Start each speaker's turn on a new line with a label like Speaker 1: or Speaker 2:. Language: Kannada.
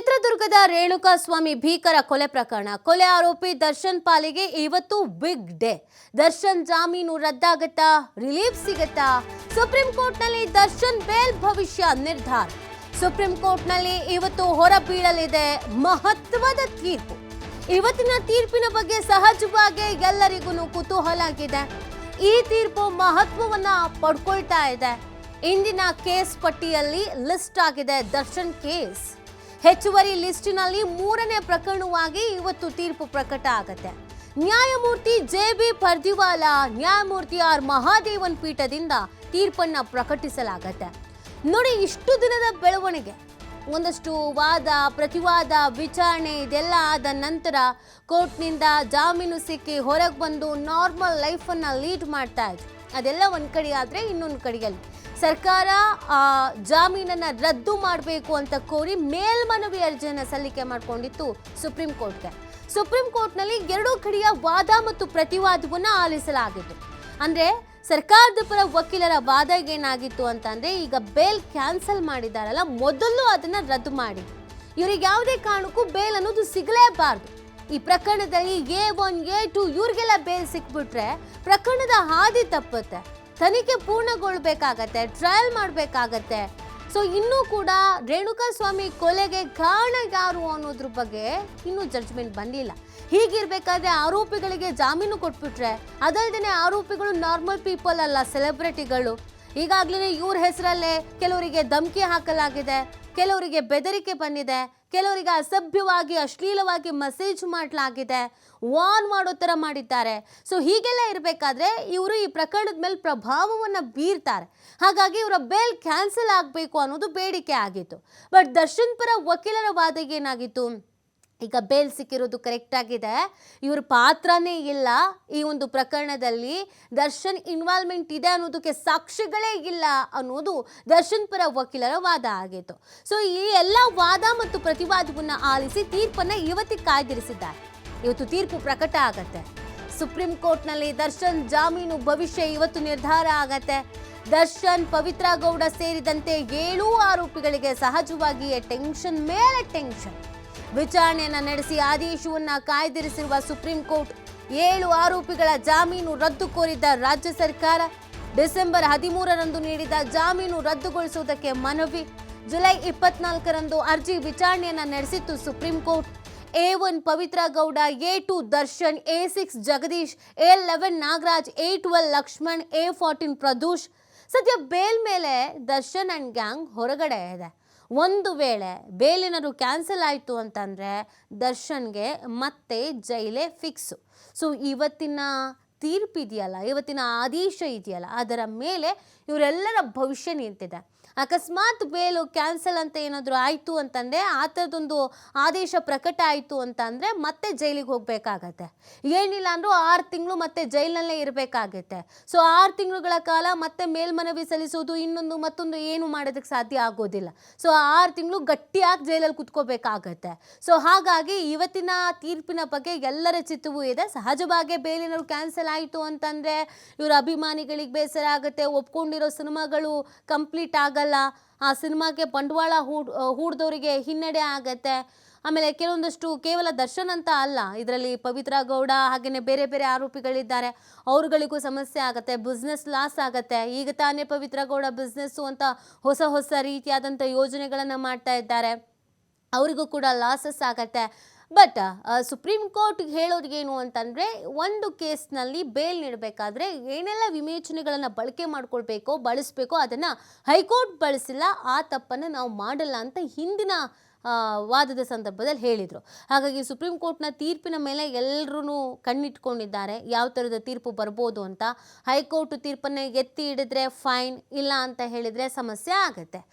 Speaker 1: ಚಿತ್ರದುರ್ಗದ ರೇಣುಕಾ ಸ್ವಾಮಿ ಭೀಕರ ಕೊಲೆ ಪ್ರಕರಣ. ಕೊಲೆ ಆರೋಪಿ ದರ್ಶನ್ ಪಾಲಿಗೆ ಇವತ್ತು ಬಿಗ್ ಡೇ. ದರ್ಶನ್ ಜಾಮೀನು ರದ್ದಾಗತ್ತಾ? ರಿಲೀಫ್ ಸಿಗತ್ತಾ? ಸುಪ್ರೀಂ ಕೋರ್ಟ್ನಲ್ಲಿ ದರ್ಶನ್ ಬೇಲ್ ಭವಿಷ್ಯ ನಿರ್ಧಾರ. ಸುಪ್ರೀಂ ಕೋರ್ಟ್ನಲ್ಲಿ ಇವತ್ತು ಹೊರಬೀಳಲಿದೆ ಮಹತ್ವದ ತೀರ್ಪು. ಇವತ್ತಿನ ತೀರ್ಪಿನ ಬಗ್ಗೆ ಸಹಜವಾಗಿ ಎಲ್ಲರಿಗೂ ಕುತೂಹಲ ಆಗಿದೆ ಈ ತೀರ್ಪು ಮಹತ್ವವನ್ನ ಪಡ್ಕೊಳ್ತಾ ಇದೆ. ಇಂದಿನ ಕೇಸ್ ಪಟ್ಟಿಯಲ್ಲಿ ಲಿಸ್ಟ್ ಆಗಿದೆ ದರ್ಶನ್ ಕೇಸ್. ಹೆಚ್ಚುವರಿ ಲಿಸ್ಟಿನಲ್ಲಿ ಮೂರನೇ ಪ್ರಕರಣವಾಗಿ ಇವತ್ತು ತೀರ್ಪು ಪ್ರಕಟ ಆಗತ್ತೆ. ನ್ಯಾಯಮೂರ್ತಿ ಜೆ ಬಿ ಪರ್ದಿವಾಲ, ನ್ಯಾಯಮೂರ್ತಿ ಆರ್ ಮಹಾದೇವನ್ ಪೀಠದಿಂದ ತೀರ್ಪನ್ನ ಪ್ರಕಟಿಸಲಾಗತ್ತೆ. ನೋಡಿ, ಇಷ್ಟು ದಿನದ ಬೆಳವಣಿಗೆ, ಒಂದಷ್ಟು ವಾದ, ಪ್ರತಿವಾದ, ವಿಚಾರಣೆ, ಇದೆಲ್ಲ ಆದ ನಂತರ ಕೋರ್ಟ್ನಿಂದ ಜಾಮೀನು ಸಿಕ್ಕಿ ಹೊರಗೆ ಬಂದು ನಾರ್ಮಲ್ ಲೈಫನ್ನು ಲೀಡ್ ಮಾಡ್ತಾ ಇದ್ರು. ಅದೆಲ್ಲ ಒಂದು ಕಡೆ ಆದರೆ ಇನ್ನೊಂದು ಕಡೆಯಲ್ಲಿ. ಸರ್ಕಾರ, ಆ, ಜಾಮೀನನ್ನ ರದ್ದು ಮಾಡಬೇಕು ಅಂತ ಕೋರಿ ಮೇಲ್ಮನವಿ ಅರ್ಜಿಯನ್ನು ಸಲ್ಲಿಕೆ ಮಾಡಿಕೊಂಡಿತ್ತು ಸುಪ್ರೀಂ ಕೋರ್ಟ್ಗೆ. ಸುಪ್ರೀಂ ಕೋರ್ಟ್ನಲ್ಲಿ ಎರಡೂ ಕಡೆಯ ವಾದ ಮತ್ತು ಪ್ರತಿವಾದವನ್ನ ಆಲಿಸಲಾಗಿತ್ತು. ಅಂದ್ರೆ ಸರ್ಕಾರದ ಪರ ವಕೀಲರ ವಾದ ಏನಾಗಿತ್ತು ಅಂತಂದ್ರೆ ಈಗ ಬೇಲ್ ಕ್ಯಾನ್ಸಲ್ ಮಾಡಿದಾರಲ್ಲ ಮೊದಲು ಅದನ್ನ ರದ್ದು ಮಾಡಿ. ಇವ್ರಿಗೆ ಯಾವುದೇ ಕಾರಣಕ್ಕೂ ಬೇಲ್ ಅನ್ನೋದು ಸಿಗಲೇಬಾರ್ದು. ಈ ಪ್ರಕರಣದಲ್ಲಿ ಎ ಒನ್ ಎ ಟು ಇವ್ರಿಗೆಲ್ಲ ಬೇಲ್ ಸಿಕ್ಬಿಟ್ರೆ ಪ್ರಕರಣದ ಹಾದಿ ತಪ್ಪುತ್ತೆ. ತನಿಖೆ ಪೂರ್ಣಗೊಳ್ಬೇಕಾಗತ್ತೆ ಟ್ರಯಲ್ ಮಾಡಬೇಕಾಗತ್ತೆ. ಸೊ ಇನ್ನೂ ಕೂಡ ರೇಣುಕಾ ಸ್ವಾಮಿ ಕೊಲೆಗೆ ಕಾರಣ ಯಾರು ಅನ್ನೋದ್ರ ಬಗ್ಗೆ ಇನ್ನೂ ಜಡ್ಜ್ಮೆಂಟ್ ಬಂದಿಲ್ಲ. ಹೀಗಿರ್ಬೇಕಾದ್ರೆ ಆರೋಪಿಗಳಿಗೆ ಜಾಮೀನು ಕೊಟ್ಬಿಟ್ರೆ ಅದಲ್ಲದೆ ಆರೋಪಿಗಳು ನಾರ್ಮಲ್ ಪೀಪಲ್ ಅಲ್ಲ ಸೆಲೆಬ್ರಿಟಿಗಳು ಈಗಾಗಲೇ ಇವ್ರ ಹೆಸರಲ್ಲೇ ಕೆಲವರಿಗೆ ಧಮಕಿ ಹಾಕಲಾಗಿದೆ, ಕೆಲವರಿಗೆ ಬೆದರಿಕೆ ಬಂದಿದೆ, ಕೆಲವರಿಗೆ ಅಸಭ್ಯವಾಗಿ, ಅಶ್ಲೀಲವಾಗಿ ಮೆಸೇಜ್ ಮಾಡಲಾಗಿದೆ ವಾರ್ನ್ ಮಾಡೋ ಥರ ಮಾಡಿದ್ದಾರೆ. ಸೊ ಹೀಗೆಲ್ಲ ಇರಬೇಕಾದ್ರೆ ಇವರು ಈ ಪ್ರಕರಣದ ಮೇಲೆ ಪ್ರಭಾವವನ್ನು ಬೀರ್ತಾರೆ. ಹಾಗಾಗಿ ಇವರ ಬೇಲ್ ಕ್ಯಾನ್ಸಲ್ ಆಗಬೇಕು ಅನ್ನೋದು ಬೇಡಿಕೆ ಆಗಿತ್ತು. ಬಟ್ ದರ್ಶನ್ ಪರ ವಕೀಲರ ವಾದ ಏನಾಗಿತ್ತು ಈಗ ಬೇಲ್ ಸಿಕ್ಕಿರೋದು ಕರೆಕ್ಟ್ ಆಗಿದೆ. ಇವ್ರ ಪಾತ್ರನೇ ಇಲ್ಲ ಈ ಒಂದು ಪ್ರಕರಣದಲ್ಲಿ. ದರ್ಶನ್ ಇನ್ವಾಲ್ವ್ಮೆಂಟ್ ಇದೆ ಅನ್ನೋದಕ್ಕೆ ಸಾಕ್ಷಿಗಳೇ ಇಲ್ಲ ಅನ್ನೋದು ದರ್ಶನ್ ಪರ ವಕೀಲರ ವಾದ ಆಗಿತ್ತು ಸೊ ಈ ಎಲ್ಲ ವಾದ ಮತ್ತು ಪ್ರತಿವಾದವನ್ನು ಆಲಿಸಿ ತೀರ್ಪನ್ನು ಇವತ್ತಿಗೆ ಕಾಯ್ದಿರಿಸಿದ್ದಾರೆ. ಇವತ್ತು ತೀರ್ಪು ಪ್ರಕಟ ಆಗತ್ತೆ. ಸುಪ್ರೀಂ ಕೋರ್ಟ್ನಲ್ಲಿ ದರ್ಶನ್ ಜಾಮೀನು ಭವಿಷ್ಯ ಇವತ್ತು ನಿರ್ಧಾರ ಆಗತ್ತೆ. ದರ್ಶನ್ ಪವಿತ್ರ ಗೌಡ ಸೇರಿದಂತೆ ಏಳು ಆರೋಪಿಗಳಿಗೆ ಸಹಜವಾಗಿಯೇ ಟೆನ್ಷನ್ ಮೇಲೆ ಟೆನ್ಷನ್ ವಿಚಾರಣೆಯನ್ನ ನಡೆಸಿ ಆದೇಶವನ್ನು ಕಾಯ್ದಿರಿಸಿರುವ ಸುಪ್ರೀಂ ಕೋರ್ಟ್ ಏಳು ಆರೋಪಿಗಳ ಜಾಮೀನು ರದ್ದು ಕೋರಿದ್ದ ರಾಜ್ಯ ಸರ್ಕಾರ. ಡಿಸೆಂಬರ್ ಹದಿಮೂರರಂದು ನೀಡಿದ ಜಾಮೀನು ರದ್ದುಗೊಳಿಸುವುದಕ್ಕೆ ಮನವಿ. ಜುಲೈ ಇಪ್ಪತ್ನಾಲ್ಕರಂದು ಅರ್ಜಿ ವಿಚಾರಣೆಯನ್ನು ನಡೆಸಿತ್ತು supreme court. A one Pavithra Gowda, A two Darshan, A six Jagadish, A eleven Nagaraj, A twelve Lakshman, A fourteen Pradosh. ಸದ್ಯ ಬೇಲ್ ಮೇಲೆ ದರ್ಶನ್ ಅಂಡ್ ಗ್ಯಾಂಗ್ ಹೊರಗಡೆ ಇದೆ. ಒಂದು ವೇಳೆ ಬೇಲಿನರು ಕ್ಯಾನ್ಸಲ್ ಆಯಿತು ಅಂತಂದರೆ ದರ್ಶನ್ಗೆ ಮತ್ತೆ ಜೈಲೇ ಫಿಕ್ಸು. ಸೊ, ಇವತ್ತಿನ ತೀರ್ಪಿದೆಯಲ್ಲ, ಇವತ್ತಿನ ಆದೇಶ ಇದೆಯಲ್ಲ, ಅದರ ಮೇಲೆ ಇವರೆಲ್ಲರ ಭವಿಷ್ಯ ನಿಂತಿದೆ. ಅಕಸ್ಮಾತ್ ಬೇಲು ಕ್ಯಾನ್ಸಲ್ ಅಂತ ಏನಾದರೂ ಆಯಿತು ಅಂತಂದರೆ ಆ ಥರದೊಂದು ಆದೇಶ ಪ್ರಕಟ ಆಯಿತು ಅಂತಂದರೆ ಮತ್ತೆ ಜೈಲಿಗೆ ಹೋಗಬೇಕಾಗತ್ತೆ. ಏನಿಲ್ಲ ಅಂದರೂ ಆರು ತಿಂಗಳು ಮತ್ತೆ ಜೈಲಿನಲ್ಲೇ ಇರಬೇಕಾಗತ್ತೆ. ಸೊ ಆರು ತಿಂಗಳುಗಳ ಕಾಲ ಮತ್ತೆ ಮೇಲ್ಮನವಿ ಸಲ್ಲಿಸೋದು, ಇನ್ನೊಂದು ಮತ್ತೊಂದು ಏನು ಮಾಡೋದಕ್ಕೆ ಸಾಧ್ಯ ಆಗೋದಿಲ್ಲ. ಸೊ ಆರು ತಿಂಗಳು ಗಟ್ಟಿಯಾಗಿ ಜೈಲಲ್ಲಿ ಕುತ್ಕೋಬೇಕಾಗತ್ತೆ. ಸೊ ಹಾಗಾಗಿ ಇವತ್ತಿನ ತೀರ್ಪಿನ ಬಗ್ಗೆ ಎಲ್ಲರ ಚಿತ್ತವೂ ಇದೆ. ಸಹಜವಾಗಿ ಬೇಲಿನವರು ಕ್ಯಾನ್ಸಲ್ ಆಯಿತು ಅಂತಂದರೆ ಇವರ ಅಭಿಮಾನಿಗಳಿಗೆ ಬೇಸರ ಆಗುತ್ತೆ. ಒಪ್ಕೊಂಡಿರೋ ಸಿನಿಮಾಗಳು ಕಂಪ್ಲೀಟ್ ಆಗಲ್ಲ. ಆ ಸಿನಿಮಾಗೆ ಬಂಡವಾಳ ಹೂಡ್ ಹೂಡ್ದವರಿಗೆ ಹಿನ್ನಡೆ ಆಗತ್ತೆ. ಆಮೇಲೆ ಕೆಲವೊಂದಷ್ಟು ಕೇವಲ ದರ್ಶನ್ ಅಂತ ಅಲ್ಲ, ಇದರಲ್ಲಿ ಪವಿತ್ರ ಗೌಡ ಹಾಗೆಯೇ ಬೇರೆ ಬೇರೆ ಆರೋಪಿಗಳಿದ್ದಾರೆ. ಅವ್ರುಗಳಿಗೂ ಸಮಸ್ಯೆ ಆಗುತ್ತೆ ಬಿಸ್ನೆಸ್ ಲಾಸ್ ಆಗುತ್ತೆ. ಈಗ ತಾನೇ ಪವಿತ್ರ ಗೌಡ ಬಿಸ್ನೆಸ್ಸು ಅಂತ ಹೊಸ ಹೊಸ ರೀತಿಯಾದಂಥ ಯೋಜನೆಗಳನ್ನು ಮಾಡ್ತಾ ಇದ್ದಾರೆ. ಅವರಿಗೂ ಕೂಡ ಲಾಸಸ್ ಆಗತ್ತೆ. ಬಟ್ ಸುಪ್ರೀಂ ಕೋರ್ಟ್ ಹೇಳೋದೇನು ಅಂತಂದರೆ, ಒಂದು ಕೇಸ್ನಲ್ಲಿ ಬೇಲ್ ನೀಡಬೇಕಾದ್ರೆ ಏನೆಲ್ಲ ವಿವೇಚನೆಗಳನ್ನು ಬಳಕೆ ಮಾಡ್ಕೊಳ್ಬೇಕೋ, ಬಳಸಬೇಕೋ ಅದನ್ನು ಹೈಕೋರ್ಟ್ ಬಳಸಿಲ್ಲ, ಆ ತಪ್ಪನ್ನು ನಾವು ಮಾಡಲ್ಲ ಅಂತ ಹಿಂದಿನ ವಾದದ ಸಂದರ್ಭದಲ್ಲಿ ಹೇಳಿದರು. ಹಾಗಾಗಿ ಸುಪ್ರೀಂ ಕೋರ್ಟ್ನ ತೀರ್ಪಿನ ಮೇಲೆ ಎಲ್ಲರೂ ಕಣ್ಣಿಟ್ಕೊಂಡಿದ್ದಾರೆ, ಯಾವ ಥರದ ತೀರ್ಪು ಬರ್ಬೋದು ಅಂತ. ಹೈಕೋರ್ಟ್ ತೀರ್ಪನ್ನು ಎತ್ತಿ ಹಿಡಿದ್ರೆ ಫೈನ್ ಇಲ್ಲ ಅಂತ ಹೇಳಿದರೆ ಸಮಸ್ಯೆ ಆಗುತ್ತೆ.